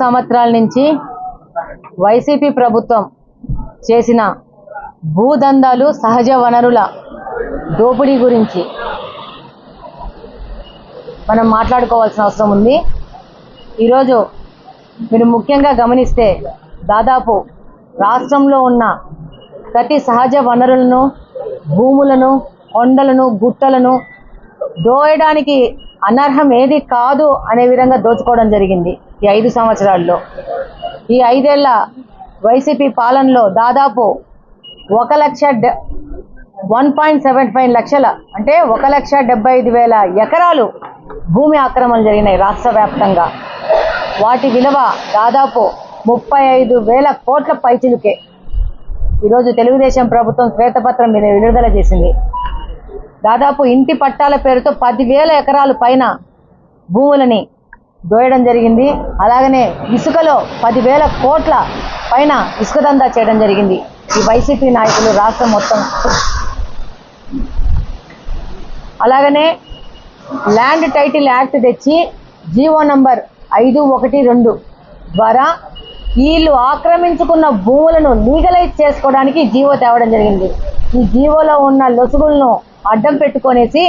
సంవత్సరాల నుంచి వైసీపీ ప్రభుత్వం చేసిన భూదందాలు సహజ వనరుల దోపిడీ గురించి మనం మాట్లాడుకోవాల్సిన అవసరం ఉంది. ఈరోజు మీరు ముఖ్యంగా గమనిస్తే దాదాపు రాష్ట్రంలో ఉన్న ప్రతి సహజ వనరులను భూములను కొండలను గుట్టలను దోయడానికి అనర్హం ఏది కాదు అనే విధంగా దోచుకోవడం జరిగింది ఈ ఐదు సంవత్సరాల్లో. ఈ ఐదేళ్ళ వైసీపీ పాలనలో దాదాపు ఒక లక్ష వన్ పాయింట్ సెవెన్ ఫైవ్ లక్షల అంటే ఒక లక్ష డెబ్బై ఐదు వేల ఎకరాలు భూమి ఆక్రమణలు జరిగినాయి రాష్ట్ర వ్యాప్తంగా. వాటి విలువ దాదాపు ముప్పై ఐదు వేల కోట్ల పైచిలుకే. ఈరోజు తెలుగుదేశం ప్రభుత్వం శ్వేతపత్రం మీద విడుదల చేసింది. దాదాపు ఇంటి పట్టాల పేరుతో పదివేల ఎకరాల పైన భూములని దోయడం జరిగింది. అలాగనే ఇసుకలో పదివేల కోట్ల పైన ఇసుక దందా చేయడం జరిగింది. ఈ వైసీపీ నాయకులు రాష్ట్రం మొత్తం. అలాగనే ల్యాండ్ టైటిల్ యాక్ట్ తెచ్చి జీవో నంబర్ ఐదు ఒకటి రెండు ద్వారా వీళ్ళు ఆక్రమించుకున్న భూములను లీగలైజ్ చేసుకోవడానికి జీవో తేవడం జరిగింది. ఈ జీవోలో ఉన్న లొసుగులను అడ్డం పెట్టుకొనేసి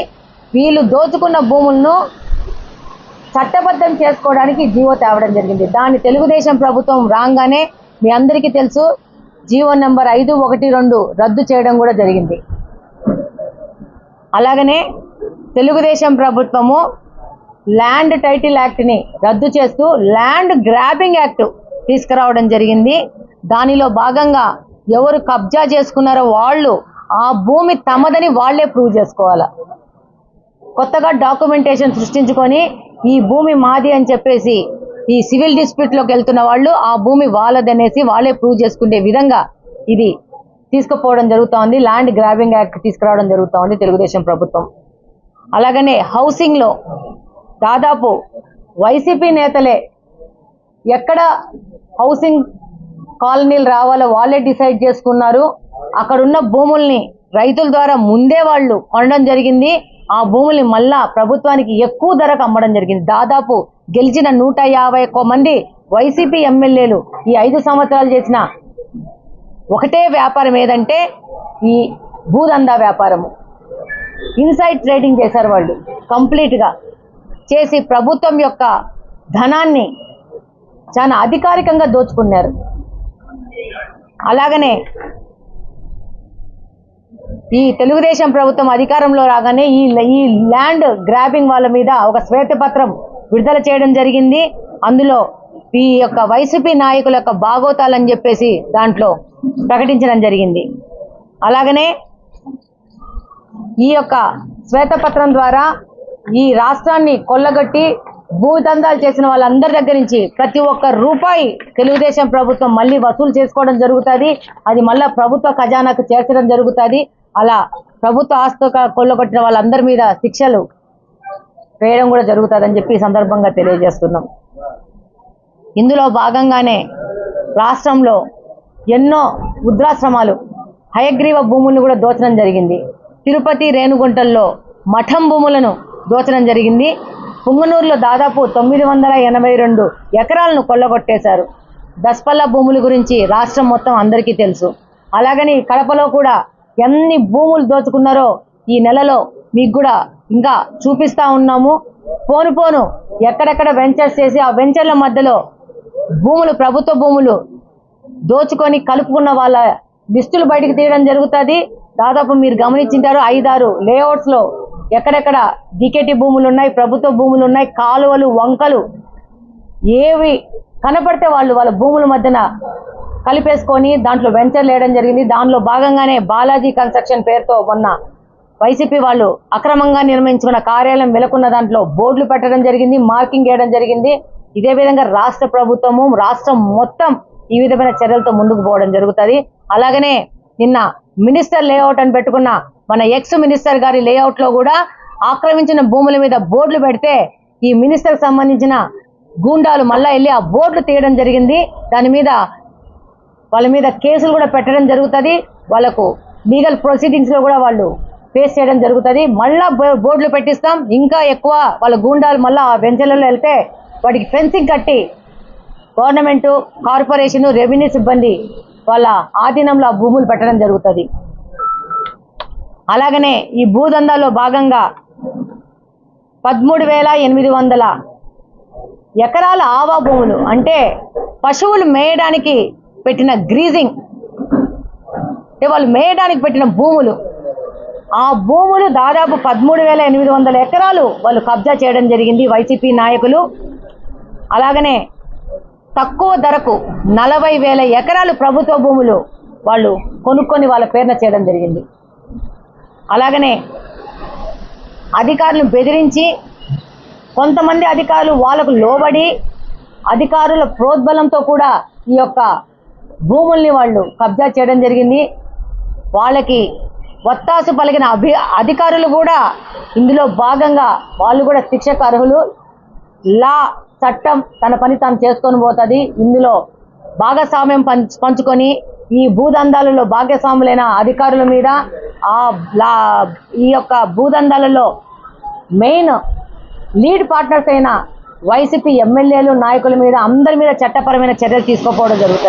వీళ్ళు దోచుకున్న భూములను చట్టబద్ధం చేసుకోవడానికి జీవో తేవడం జరిగింది. దాన్ని తెలుగుదేశం ప్రభుత్వం రాగానే మీ అందరికీ తెలుసు జీవో నెంబర్ ఐదు ఒకటి రెండు రద్దు చేయడం కూడా జరిగింది. అలాగనే తెలుగుదేశం ప్రభుత్వము ల్యాండ్ టైటిల్ యాక్ట్ని రద్దు చేస్తూ ల్యాండ్ గ్రాబింగ్ యాక్ట్ తీసుకురావడం జరిగింది. దానిలో భాగంగా ఎవరు కబ్జా చేసుకున్నారో వాళ్ళు ఆ భూమి తమదని వాళ్ళే ప్రూవ్ చేసుకోవాలా? కొత్తగా డాక్యుమెంటేషన్ సృష్టించుకొని ఈ భూమి మాది అని చెప్పేసి ఈ సివిల్ డిస్ప్యూట్లోకి వెళ్తున్న వాళ్ళు ఆ భూమి వాళ్ళదనేసి వాళ్ళే ప్రూవ్ చేసుకునే విధంగా ఇది తీసుకుపోవడం జరుగుతూ ఉంది ల్యాండ్ గ్రాబింగ్ యాక్ట్ తీసుకురావడం జరుగుతూ ఉంది తెలుగుదేశం ప్రభుత్వం. అలాగనే హౌసింగ్లో దాదాపు వైసీపీ నేతలే ఎక్కడ హౌసింగ్ కాలనీలు రావాలో వాళ్ళే డిసైడ్ చేసుకున్నారు. అక్కడున్న భూముల్ని రైతుల ద్వారా ముందే వాళ్ళు కొనడం జరిగింది. ఆ భూముల్ని మళ్ళా ప్రభుత్వానికి ఎక్కువ ధరకు అమ్మడం జరిగింది. దాదాపు గెలిచిన నూట యాభై ఒక్క మంది వైసీపీ ఎమ్మెల్యేలు ఈ ఐదు సంవత్సరాలు చేసిన ఒకటే వ్యాపారం ఏదంటే ఈ భూదందా వ్యాపారము ఇన్సైడ్ ట్రేడింగ్ చేశారు వాళ్ళు. కంప్లీట్గా చేసి ప్రభుత్వం యొక్క ధనాన్ని చాలా అధికారికంగా దోచుకున్నారు. అలాగనే ఈ తెలుగుదేశం ప్రభుత్వం అధికారంలో రాగానే ఈ ఈ ల్యాండ్ గ్రాబింగ్ వాళ్ళ మీద ఒక శ్వేతపత్రం విడుదల చేయడం జరిగింది. అందులో ఈ యొక్క వైసీపీ నాయకుల యొక్క బాగోతాలని చెప్పేసి దాంట్లో ప్రకటించడం జరిగింది. అలాగనే ఈ యొక్క శ్వేతపత్రం ద్వారా ఈ రాష్ట్రాన్ని కొల్లగొట్టి భూదందాలు చేసిన వాళ్ళందరి దగ్గర నుంచి ప్రతి ఒక్క రూపాయి తెలుగుదేశం ప్రభుత్వం మళ్ళీ వసూలు చేసుకోవడం జరుగుతుంది. అది మళ్ళీ ప్రభుత్వ ఖజానాకు చేర్చడం జరుగుతుంది. అలా ప్రభుత్వ ఆస్తి కొల్లగొట్టిన వాళ్ళందరి మీద శిక్షలు వేయడం కూడా జరుగుతుందని చెప్పి సందర్భంగా తెలియజేస్తున్నాం. ఇందులో భాగంగానే రాష్ట్రంలో ఎన్నో వృద్ధాశ్రమాలు హయగ్రీవ భూములను కూడా దోచడం జరిగింది. తిరుపతి రేణుగుంటల్లో మఠం భూములను దోచడం జరిగింది. పుంగనూరులో దాదాపు తొమ్మిది వందల ఎనభై రెండు ఎకరాలను కొల్లగొట్టేశారు. దస్పల్ల భూముల గురించి రాష్ట్రం మొత్తం అందరికీ తెలుసు. అలాగని కడపలో కూడా ఎన్ని భూములు దోచుకున్నారో ఈ నెలలో మీకు కూడా ఇంకా చూపిస్తా ఉన్నాము. పోను పోను ఎక్కడెక్కడ వెంచర్స్ చేసి ఆ వెంచర్ల మధ్యలో భూములు ప్రభుత్వ భూములు దోచుకొని కలుపుకున్న వాళ్ళ లిస్టులు బయటకు తీయడం జరుగుతుంది. దాదాపు మీరు గమనించింటారు ఐదారు లేఅవుట్స్లో ఎక్కడెక్కడ డికెటి భూములు ఉన్నాయి ప్రభుత్వ భూములు ఉన్నాయి కాలువలు వంకలు ఏవి కనపడితే వాళ్ళు వాళ్ళ భూముల మధ్యన కలిపేసుకొని దాంట్లో వెంచర్ లేయడం జరిగింది. దానిలో భాగంగానే బాలాజీ కన్స్ట్రక్షన్ పేరుతో మొన్న వైసీపీ వాళ్ళు అక్రమంగా నిర్మించుకున్న కార్యాలయం వెలుకున్న దాంట్లో బోర్డులు పెట్టడం జరిగింది మార్కింగ్ వేయడం జరిగింది. ఇదే విధంగా రాష్ట్ర ప్రభుత్వము రాష్ట్రం మొత్తం ఈ విధమైన చర్యలతో ముందుకు పోవడం జరుగుతుంది. అలాగనే నిన్న మినిస్టర్ లేఅవుట్ అని పెట్టుకున్న మన ఎక్స్ మినిస్టర్ గారి లేఅవుట్లో కూడా ఆక్రమించిన భూముల మీద బోర్డులు పెడితే ఈ మినిస్టర్ సంబంధించిన గూండాలు మళ్ళా వెళ్ళి ఆ బోర్డులు తీయడం జరిగింది. దాని మీద వాళ్ళ మీద కేసులు కూడా పెట్టడం జరుగుతుంది. వాళ్ళకు లీగల్ ప్రొసీడింగ్స్లో కూడా వాళ్ళు ఫేస్ చేయడం జరుగుతుంది. మళ్ళా బోర్డులు పెట్టిస్తాం. ఇంకా ఎక్కువ వాళ్ళ గూండాలు మళ్ళా ఆ వెంచర్లలో వెళ్తే వాటికి ఫెన్సింగ్ కట్టి గవర్నమెంటు కార్పొరేషన్ రెవెన్యూ సిబ్బంది వాళ్ళ ఆధీనంలో ఆ భూములు పెట్టడం జరుగుతుంది. అలాగనే ఈ భూదందాలో భాగంగా పదమూడు వేల ఎనిమిది వందల ఎకరాల ఆవా భూములు అంటే పశువులు మేయడానికి పెట్టిన గ్రీజింగ్ అంటే వాళ్ళు మేయడానికి పెట్టిన భూములు. ఆ భూములు దాదాపు పదమూడు వేల ఎనిమిది వందల ఎకరాలు వాళ్ళు కబ్జా చేయడం జరిగింది వైసీపీ నాయకులు. అలాగనే తక్కువ ధరకు నలభై వేల ఎకరాలు ప్రభుత్వ భూములు వాళ్ళు కొనుక్కొని వాళ్ళ పేరున చేయడం జరిగింది. అలాగనే అధికారులను బెదిరించి కొంతమంది అధికారులు వాళ్ళకు లోబడి అధికారుల ప్రోద్బలంతో కూడా ఈ యొక్క భూముల్ని వాళ్ళు కబ్జా చేయడం జరిగింది. వాళ్ళకి వత్తాసు పలికిన అభి అధికారులు కూడా ఇందులో భాగంగా వాళ్ళు కూడా శిక్షకు అర్హులు. లా చట్టం తన పని తాను చేసుకొని పోతుంది. ఇందులో భాగస్వామ్యం పంచుకొని ఈ భూదందాలలో భాగస్వాములైన అధికారుల మీద ఈ యొక్క భూదందాలలో మెయిన్ లీడ్ పార్ట్నర్స్ అయిన వైసీపీ ఎమ్మెల్యేలు నాయకుల మీద అందరి మీద చట్టపరమైన చర్యలు తీసుకోకపోవడం జరుగుతుంది.